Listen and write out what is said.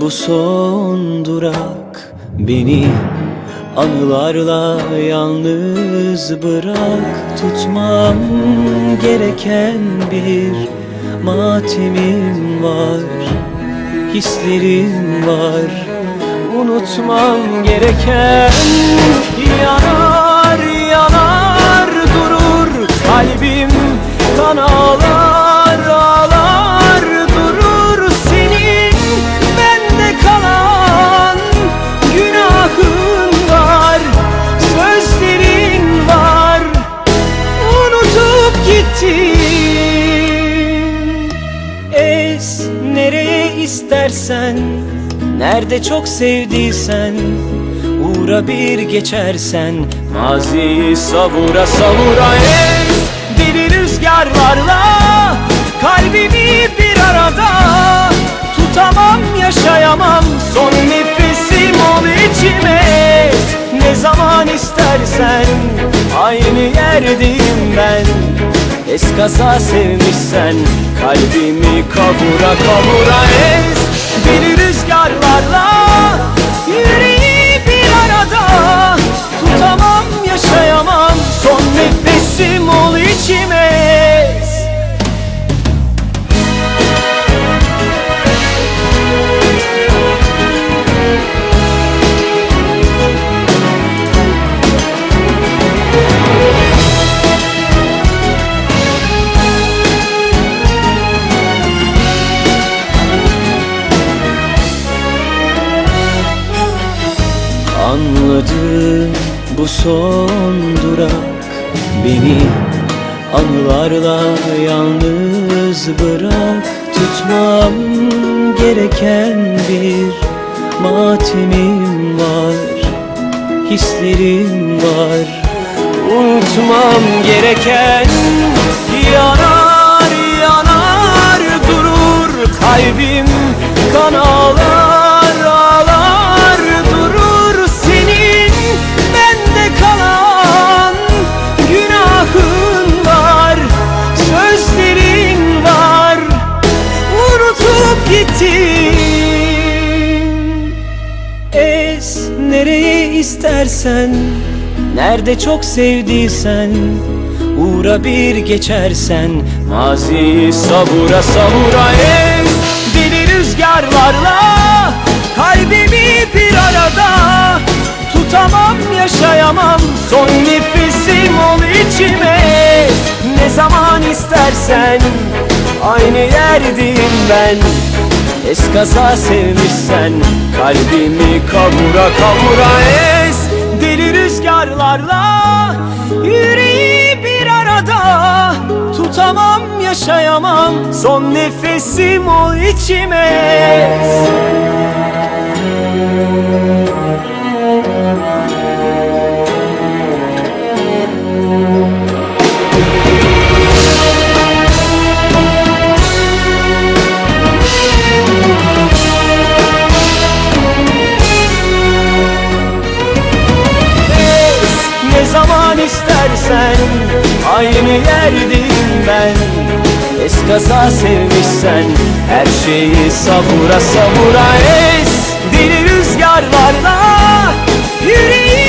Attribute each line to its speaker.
Speaker 1: bu son durak Beni. Anılarla yalnız bırak. Tutmam gereken bir matemim var. Hislerim var. Unutmam gereken Yanar istersen Nerede çok sevdiysen Uğra bir geçersen Maziyi savura savura Es deli rüzgarlarla Kalbimi bir arada Tutamam yaşayamam Son nefesim ol içime. Ne zaman istersen Aynı yerdeyim ben Eskaza sevmişsen Kalbimi kavura kavura ez Anladım bu son durak Beni. Anılarla yalnız bırak. Tutmam gereken bir matemim var. Hislerim var. Unutmam gereken Nereye istersen Nerede çok sevdiysen Uğra bir geçersen Maziyi savura savura Ez deli rüzgarlarla Kalbimi bir arada Tutamam yaşayamam Son nefesim ol içime. Ne zaman istersen Aynı yerdeyim ben Eskaza sevmişsen Kalbimi kavura kavura ez Deli rüzgarlarla Yüreği bir arada Tutamam yaşayamam. Son nefesim ol içime. Es istersen Aynı yerdeyim ben. Eskaza sevmişsen Her şeyi savura savura Es. Deli rüzgarlarla Yüreği